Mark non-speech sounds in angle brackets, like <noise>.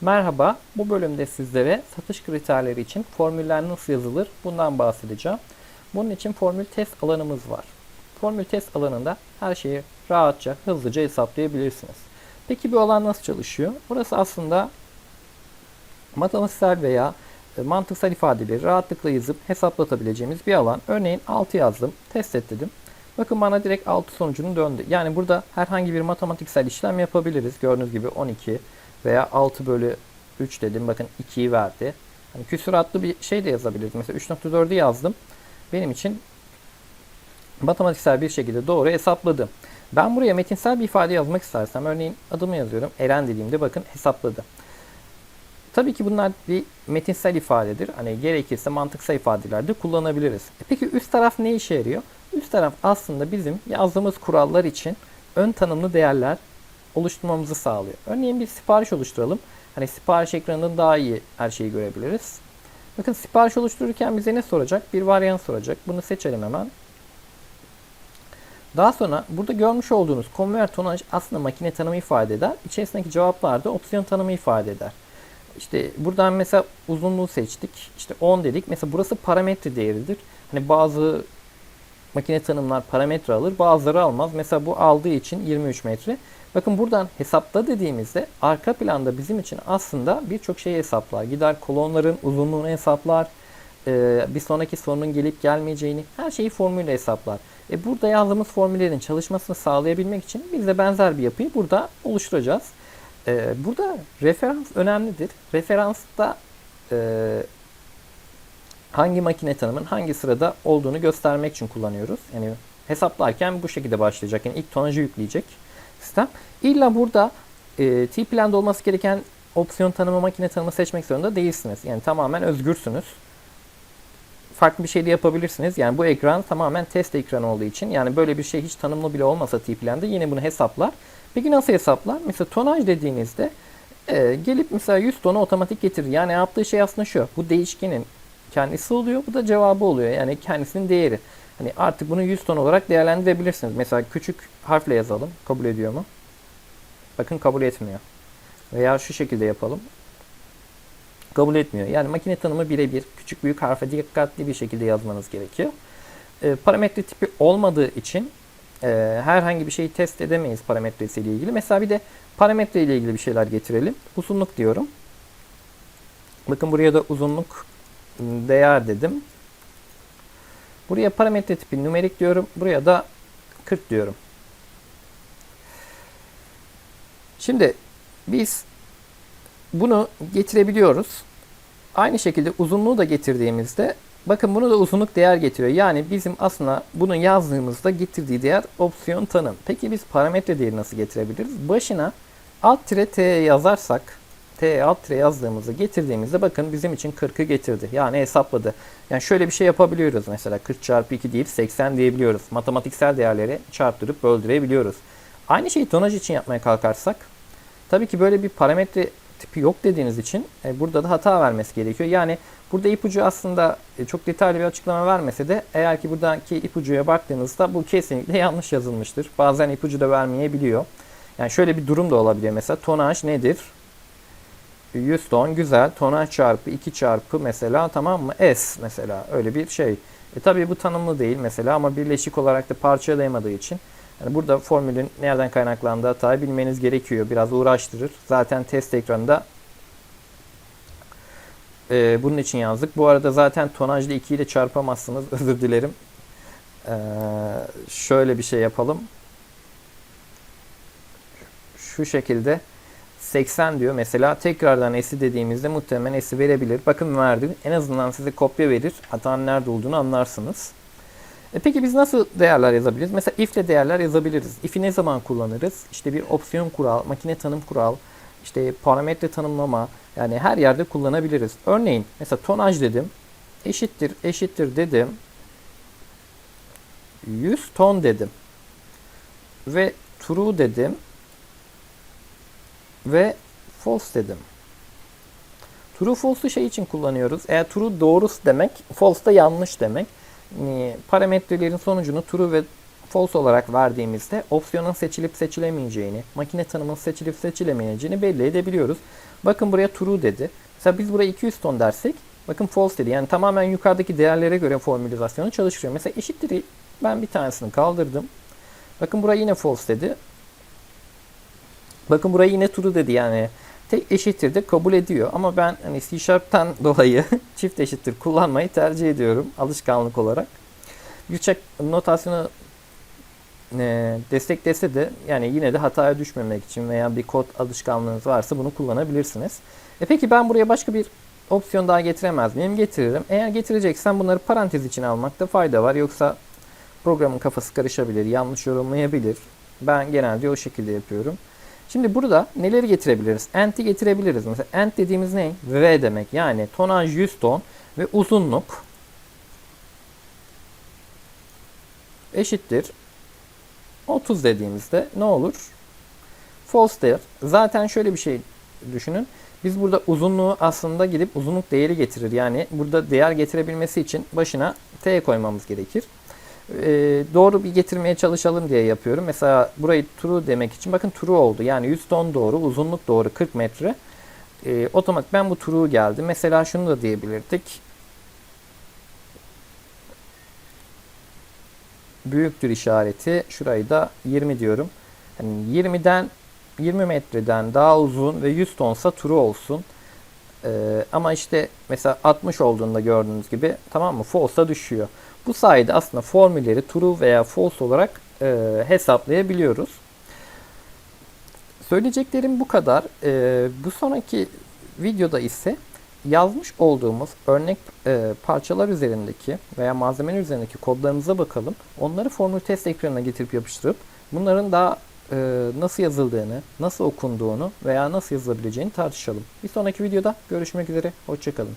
Merhaba, bu bölümde sizlere satış kriterleri için formüller nasıl yazılır bundan bahsedeceğim. Bunun için formül test alanımız var. Formül test alanında her şeyi rahatça, hızlıca hesaplayabilirsiniz. Peki bu alan nasıl çalışıyor? Burası aslında matematiksel veya e, mantıksal ifadeleri rahatlıkla yazıp hesaplatabileceğimiz bir alan. Örneğin 6 yazdım, test et. Bakın bana direkt 6 sonucunu döndü. Yani burada herhangi bir matematiksel işlem yapabiliriz. Gördüğünüz gibi 12 veya 6 bölü 3 dedim. Bakın 2'yi verdi. Hani küsuratlı bir şey de yazabiliriz. Mesela 3.4'ü yazdım. Benim için matematiksel bir şekilde doğru hesapladı. Ben buraya metinsel bir ifade yazmak istersem örneğin adımı yazıyorum. Eren dediğimde bakın hesapladı. Tabii ki bunlar bir metinsel ifadedir. Hani gerekirse mantıksal ifadelerde kullanabiliriz. E peki üst taraf ne işe yarıyor? Üst taraf aslında bizim yazdığımız kurallar için ön tanımlı değerler oluşturmamızı sağlıyor. Örneğin bir sipariş oluşturalım. Hani sipariş ekranından daha iyi her şeyi görebiliriz. Bakın sipariş oluştururken bize ne soracak? Bir varyant soracak. Bunu seçelim hemen. Daha sonra burada görmüş olduğunuz convert tonaj aslında makine tanımı ifade eder. İçerisindeki cevaplar da opsiyon tanımı ifade eder. İşte buradan mesela uzunluğu seçtik. İşte 10 dedik. Mesela burası parametre değeridir. Hani bazı makine tanımlar parametre alır, bazıları almaz. Mesela bu aldığı için 23 metre. Bakın buradan hesapla dediğimizde arka planda bizim için aslında birçok şeyi hesaplar. Gider kolonların uzunluğunu hesaplar, e, bir sonraki sorunun gelip gelmeyeceğini her şeyi formülle hesaplar. E burada yazdığımız formüllerin çalışmasını sağlayabilmek için biz de benzer bir yapıyı burada oluşturacağız. E, burada referans önemlidir. Referansta e, hangi makine tanımın hangi sırada olduğunu göstermek için kullanıyoruz. Yani hesaplarken bu şekilde başlayacak. Yani ilk tonajı yükleyecek sistem. İlla burada e, T-Plan'da olması gereken opsiyon tanımı, makine tanımı seçmek zorunda değilsiniz. Yani tamamen özgürsünüz. Farklı bir şey de yapabilirsiniz. Yani bu ekran tamamen test ekranı olduğu için yani böyle bir şey hiç tanımlı bile olmasa T-Plan'da yine bunu hesaplar. Peki nasıl hesaplar? Mesela tonaj dediğinizde e, gelip mesela 100 tonu otomatik getirir. Yani yaptığı şey aslında şu. Bu değişkenin kendisi oluyor. Bu da cevabı oluyor. Yani kendisinin değeri. Hani artık bunu 100 ton olarak değerlendirebilirsiniz. Mesela küçük harfle yazalım. Kabul ediyor mu? Bakın kabul etmiyor. Veya şu şekilde yapalım. Kabul etmiyor. Yani makine tanımı birebir küçük büyük harfe dikkatli bir şekilde yazmanız gerekiyor. E, parametre tipi olmadığı için e, herhangi bir şeyi test edemeyiz parametresiyle ilgili. Mesela bir de parametre ile ilgili bir şeyler getirelim. Uzunluk diyorum. Bakın buraya da uzunluk değer dedim. Buraya parametre tipi numerik diyorum. Buraya da 40 diyorum. Şimdi biz bunu getirebiliyoruz. Aynı şekilde uzunluğu da getirdiğimizde bakın bunu da uzunluk değer getiriyor. Yani bizim aslında bunu yazdığımızda getirdiği değer opsiyon tanım. Peki biz parametre değeri nasıl getirebiliriz? Başına alt tire t yazarsak t alt tire yazdığımızda getirdiğimizde bakın bizim için 40'ı getirdi. Yani hesapladı. Yani şöyle bir şey yapabiliyoruz mesela 40 çarpı 2 deyip 80 diyebiliyoruz. Matematiksel değerleri çarptırıp böldürebiliyoruz. Aynı şeyi tonaj için yapmaya kalkarsak tabii ki böyle bir parametre tipi yok dediğiniz için e, burada da hata vermesi gerekiyor. Yani burada ipucu aslında e, çok detaylı bir açıklama vermese de eğer ki buradaki ipucuya baktığınızda bu kesinlikle <laughs> yanlış yazılmıştır. Bazen ipucu da vermeyebiliyor. Yani şöyle bir durum da olabiliyor mesela tonaj nedir? 100 ton güzel. Tonaj çarpı 2 çarpı mesela tamam mı? S mesela öyle bir şey. E tabii bu tanımlı değil mesela ama birleşik olarak da parçalayamadığı için yani burada formülün nereden kaynaklandığı hatayı bilmeniz gerekiyor. Biraz uğraştırır. Zaten test ekranında e, bunun için yazdık. Bu arada zaten tonajlı 2 ile çarpamazsınız. <laughs> Özür dilerim. E, şöyle bir şey yapalım. Şu şekilde 80 diyor. Mesela tekrardan s'i dediğimizde muhtemelen s'i verebilir. Bakın verdi. En azından size kopya verir. Hatanın nerede olduğunu anlarsınız. E peki biz nasıl değerler yazabiliriz? Mesela if ile değerler yazabiliriz. If'i ne zaman kullanırız? İşte bir opsiyon kural, makine tanım kural, işte parametre tanımlama yani her yerde kullanabiliriz. Örneğin mesela tonaj dedim. Eşittir, eşittir dedim. 100 ton dedim. Ve true dedim. Ve false dedim. True false'u şey için kullanıyoruz. Eğer true doğrusu demek, false da yanlış demek. Yani parametrelerin sonucunu true ve false olarak verdiğimizde opsiyonun seçilip seçilemeyeceğini, makine tanımının seçilip seçilemeyeceğini belli edebiliyoruz. Bakın buraya true dedi. Mesela biz buraya 200 ton dersek bakın false dedi. Yani tamamen yukarıdaki değerlere göre formülizasyonu çalıştırıyor. Mesela eşittir ben bir tanesini kaldırdım. Bakın buraya yine false dedi. Bakın buraya yine true dedi yani. Tek eşittir de kabul ediyor. Ama ben hani C Sharp'tan <laughs> dolayı çift eşittir kullanmayı tercih ediyorum alışkanlık olarak. Birçok notasyonu e, desteklese de yani yine de hataya düşmemek için veya bir kod alışkanlığınız varsa bunu kullanabilirsiniz. E peki ben buraya başka bir opsiyon daha getiremez miyim? Getiririm. Eğer getireceksen bunları parantez için almakta fayda var. Yoksa programın kafası karışabilir, yanlış yorumlayabilir. Ben genelde o şekilde yapıyorum. Şimdi burada neleri getirebiliriz? Ent'i getirebiliriz. Mesela ent dediğimiz ne? V demek. Yani tonaj 100 ton ve uzunluk eşittir 30 dediğimizde ne olur? False. Zaten şöyle bir şey düşünün. Biz burada uzunluğu aslında gidip uzunluk değeri getirir. Yani burada değer getirebilmesi için başına t koymamız gerekir. Ee, doğru bir getirmeye çalışalım diye yapıyorum. Mesela burayı true demek için bakın true oldu. Yani 100 ton doğru, uzunluk doğru 40 metre. Ee, otomatik ben bu true geldi. Mesela şunu da diyebilirdik. büyüktür işareti. Şurayı da 20 diyorum. Hani 20'den 20 metreden daha uzun ve 100 tonsa true olsun. Ee, ama işte mesela 60 olduğunda gördüğünüz gibi tamam mı false'a düşüyor. Bu sayede aslında formülleri true veya false olarak e, hesaplayabiliyoruz. Söyleyeceklerim bu kadar. E, bu sonraki videoda ise yazmış olduğumuz örnek e, parçalar üzerindeki veya malzemeler üzerindeki kodlarımıza bakalım. Onları formül test ekranına getirip yapıştırıp bunların daha e, nasıl yazıldığını, nasıl okunduğunu veya nasıl yazılabileceğini tartışalım. Bir sonraki videoda görüşmek üzere. Hoşçakalın.